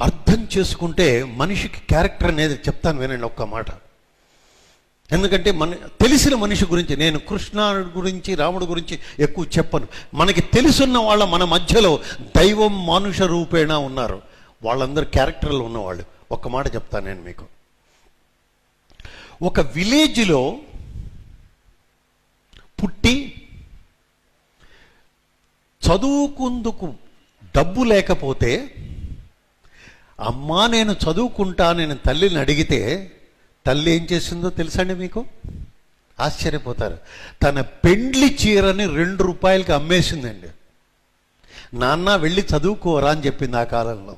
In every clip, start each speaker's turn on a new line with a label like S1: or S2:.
S1: అర్థం చేసుకుంటే మనిషికి క్యారెక్టర్ అనేది చెప్తాను వినండి ఒక్క మాట. ఎందుకంటే మన తెలిసిన మనిషి గురించి నేను కృష్ణుడు గురించి రాముడు గురించి ఎక్కువ చెప్పను. మనకి తెలుసున్న వాళ్ళ మన మధ్యలో దైవం మానుష రూపేణ ఉన్నారు. వాళ్ళందరూ క్యారెక్టర్లు ఉన్నవాళ్ళు. ఒక్క మాట చెప్తాను నేను మీకు. ఒక విలేజ్లో పుట్టి చదువుకుందుకు డబ్బు లేకపోతే అమ్మా నేను చదువుకుంటా నేను తల్లిని అడిగితే తల్లి ఏం చేసిందో తెలుసండి మీకు? ఆశ్చర్యపోతారు. తన పెండ్లి చీరని రెండు రూపాయలకి అమ్మేసిందండి. నాన్న వెళ్ళి చదువుకోరా అని చెప్పింది ఆ కాలంలో.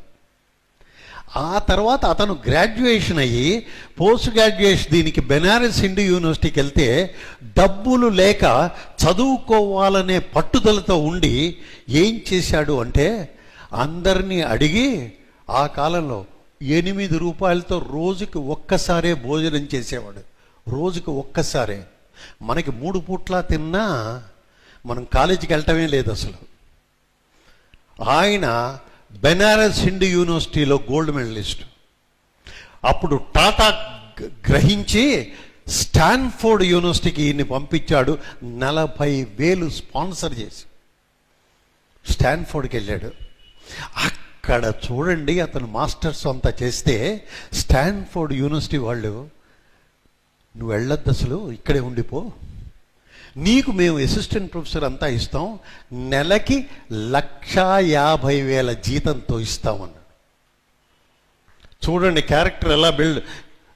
S1: ఆ తర్వాత అతను గ్రాడ్యుయేషన్ అయ్యి పోస్ట్ గ్రాడ్యుయేషన్ దీనికి బెనారస్ హిందూ యూనివర్సిటీకి వెళ్తే డబ్బులు లేక చదువుకోవాలనే పట్టుదలతో ఉండి ఏం చేశాడు అంటే అందరినీ అడిగి ఆ కాలంలో ఎనిమిది రూపాయలతో రోజుకి ఒక్కసారే భోజనం చేసేవాడు. రోజుకి ఒక్కసారే. మనకి మూడు పూట్ల తిన్నా మనం కాలేజీకి వెళ్ళటమే లేదు అసలు. ఆయన బెనారస్ హిందూ యూనివర్సిటీలో గోల్డ్ మెడలిస్ట్. అప్పుడు టాటా గ- గ్రహించి స్టాన్ఫోర్డ్ యూనివర్సిటీకి ఈయన్ని పంపించాడు. నలభై వేలు స్పాన్సర్ చేసి. స్టాన్ఫోర్డ్కి వెళ్ళాడు. అక్కడ చూడండి అతను మాస్టర్స్ అంతా చేస్తే స్టాన్ఫోర్డ్ యూనివర్సిటీ వాళ్ళు నువ్వు వెళ్ళొద్దు అసలు ఇక్కడే ఉండిపో. నీకు మేము అసిస్టెంట్ ప్రొఫెసర్ అంతా ఇస్తాం నెలకి లక్షా యాభై వేల జీతంతో ఇస్తామన్నాడు చూడండి క్యారెక్టర్ ఎలా బిల్డ్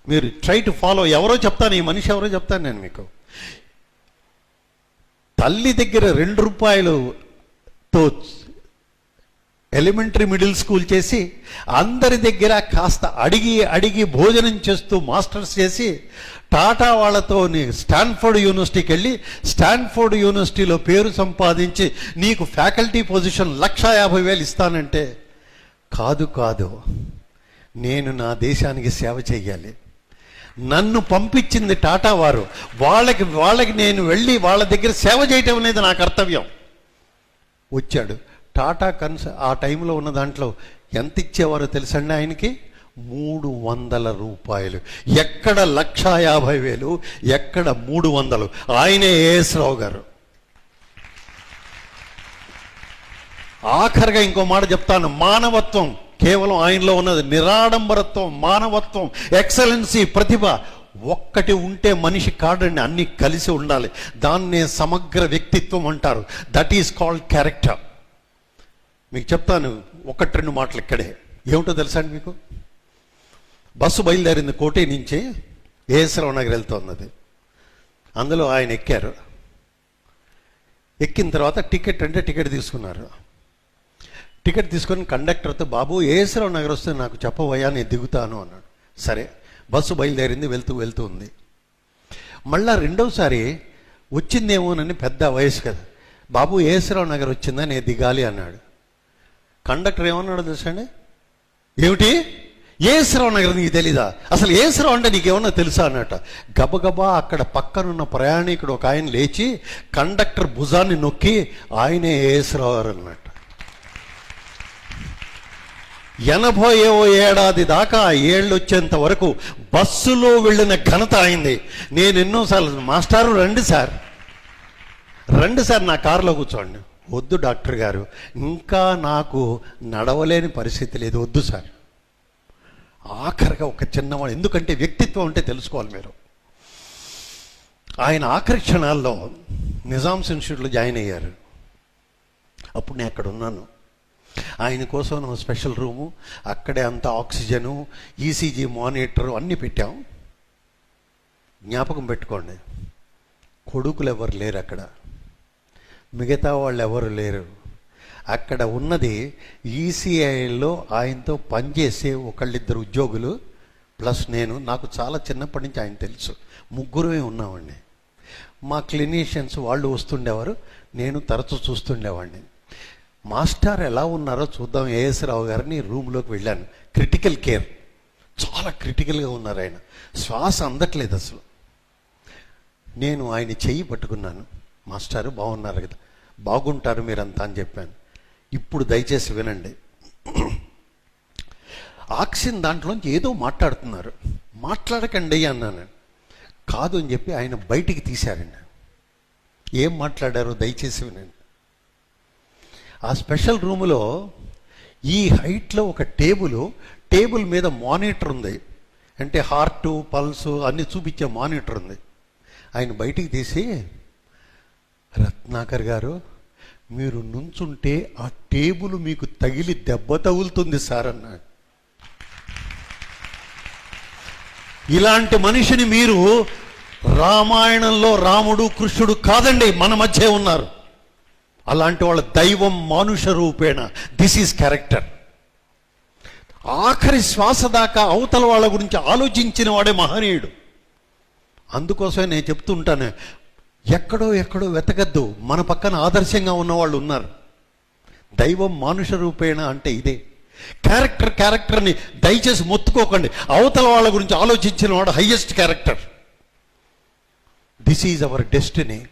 S1: మీరు ట్రై టు ఫాలో ఎవరో చెప్తాను ఈ మనిషి ఎవరో చెప్తాను నేను మీకు. తల్లి దగ్గర రెండు రూపాయలుతో ఎలిమెంటరీ మిడిల్ స్కూల్ చేసి అందరి దగ్గర కాస్త అడిగి అడిగి భోజనం చేస్తూ మాస్టర్స్ చేసి టాటా వాళ్ళతో స్టాన్ఫోర్డ్ యూనివర్సిటీకి వెళ్ళి స్టాన్ఫోర్డ్ యూనివర్సిటీలో పేరు సంపాదించి నీకు ఫ్యాకల్టీ పొజిషన్ లక్ష యాభై వేలు ఇస్తానంటే కాదు కాదు నేను నా దేశానికి సేవ చేయాలి నన్ను పంపించింది టాటా వారు. వాళ్ళకి వాళ్ళకి నేను వెళ్ళి వాళ్ళ దగ్గర సేవ చేయటం అనేది నా కర్తవ్యం. వచ్చాడు. టాటా కన్స్ ఆ టైంలో ఉన్న దాంట్లో ఎంత ఇచ్చేవారో తెలుసండి ఆయనకి? మూడు వందల రూపాయలు. ఎక్కడ లక్షా యాభై వేలు ఎక్కడ మూడు వందలు. ఆయనే ఏఎస్ రావు గారు. ఆఖరిగా ఇంకో మాట చెప్తాను. మానవత్వం కేవలం ఆయనలో ఉన్నది. నిరాడంబరత్వం మానవత్వం ఎక్సలెన్సీ ప్రతిభ ఒక్కటి ఉంటే మనిషి కాడండి. అన్ని కలిసి ఉండాలి. దాన్నే సమగ్ర వ్యక్తిత్వం అంటారు. దట్ ఈస్ కాల్డ్ క్యారెక్టర్ మీకు చెప్తాను ఒకటి రెండు మాటలు ఇక్కడే. ఏమిటో తెలుసా అండి మీకు? బస్సు బయలుదేరింది కోటే నుంచి ఏసరావు నగర్ వెళ్తున్నది అందులో ఆయన ఎక్కారు. ఎక్కిన తర్వాత టికెట్ అంటే టికెట్ తీసుకున్నారు. టికెట్ తీసుకొని కండక్టర్తో బాబు ఏసరావు నగర్ వస్తే నాకు చెప్పవయ్యా నేను దిగుతాను అన్నాడు. సరే బస్సు బయలుదేరింది వెళ్తూ వెళ్తూ ఉంది. మళ్ళా రెండోసారి వచ్చిందేమోనని పెద్ద వయసు కదా. బాబు ఏసరావు నగర్ వచ్చిందా? నేను దిగాలి అన్నాడు. కండక్టర్ ఏమన్నాడు తెలుసండి ఏమిటి? ఏసరావు నగర్ నీకు తెలీదా? అసలు ఏసరావు అంటే నీకేమన్నా తెలుసా అన్నట గబగబా అక్కడ పక్కనున్న ప్రయాణికుడు ఒక ఆయన లేచి కండక్టర్ భుజాన్ని నొక్కి ఆయనే ఏసరావు అన్నట్టు ఎనభైవ ఏడాది దాకా ఏళ్ళు వచ్చేంత వరకు బస్సులో వెళ్ళిన ఘనత అయింది నేను ఎన్నోసార్లు మాస్టారు రండి సార్. రండి సార్ నా కారులో కూర్చోండి. వద్దు డాక్టర్ గారు. ఇంకా నాకు నడవలేని పరిస్థితి లేదు. వద్దు సార్. ఆఖరిగా ఒక చిన్నవాడు. ఎందుకంటే వ్యక్తిత్వం అంటే తెలుసుకోవాలి మీరు. ఆయన ఆఖరి క్షణాల్లో నిజామ్స్ ఇన్స్టిట్యూట్లో జాయిన్ అయ్యారు. అప్పుడు నేను అక్కడ ఉన్నాను. ఆయన కోసం నా స్పెషల్ రూము అక్కడే అంత ఆక్సిజను ఈసీజీ మానిటర్ అన్నీ పెట్టాం. జ్ఞాపకం పెట్టుకోండి. కొడుకులు ఎవరు లేరు అక్కడ. మిగతా వాళ్ళు ఎవరు లేరు. అక్కడ ఉన్నది ఈసీఐలో ఆయనతో పనిచేసే ఒకళ్ళిద్దరు ఉద్యోగులు ప్లస్ నేను నాకు చాలా చిన్నప్పటి నుంచి ఆయన తెలుసు. ముగ్గురమే ఉన్నామండి మా క్లినీషియన్స్ వాళ్ళు వస్తుండేవారు నేను తరచూ చూస్తుండేవాడిని. మాస్టర్ ఎలా ఉన్నారో చూద్దాం. ఏఎస్ రావు గారిని రూమ్లోకి వెళ్ళాను. Critical care. చాలా క్రిటికల్గా ఉన్నారు ఆయన. శ్వాస అందట్లేదు అసలు. నేను ఆయన చెయ్యి పట్టుకున్నాను. మాస్టారు బాగున్నారు కదా. బాగుంటారు మీరంతా అని చెప్పాను. ఇప్పుడు దయచేసి వినండి. ఆక్సిజన్ దాంట్లోంచి ఏదో మాట్లాడుతున్నారు. మాట్లాడకండి అన్నాను. కాదు అని చెప్పి ఆయన బయటికి తీశారండి. ఏం మాట్లాడారో దయచేసి వినండి. ఆ స్పెషల్ రూములో ఈ హైట్లో ఒక టేబుల్ టేబుల్ మీద మానిటర్ ఉంది. అంటే హార్ట్ పల్స్ అన్నీ చూపించే మానిటర్ ఉంది. ఆయన బయటికి తీసి రత్నాకర్ గారు మీరు నుంచుంటే ఆ టేబుల్ మీకు తగిలి దెబ్బ తగులుతుంది సార్ అన్నాడు. ఇలాంటి మనిషిని మీరు రామాయణంలో రాముడు కృష్ణుడు కాదండి మన మధ్య ఉన్నారు. అలాంటి వాళ్ళ దైవం మానుష రూపేణ. దిస్ ఈజ్ క్యారెక్టర్ ఆఖరి శ్వాస దాకా అవతల వాళ్ళ గురించి ఆలోచించిన వాడే మహనీయుడు. అందుకోసమే నేను చెప్తుంటాను ఎక్కడో ఎక్కడో వెతకద్దు. మన పక్కన ఆదర్శంగా ఉన్నవాళ్ళు ఉన్నారు. దైవం మానుష రూపేణ అంటే ఇదే. క్యారెక్టర్ క్యారెక్టర్ని దయచేసి మొత్తుకోకండి. అవతల వాళ్ళ గురించి ఆలోచించిన వాడు highest character. This is our destiny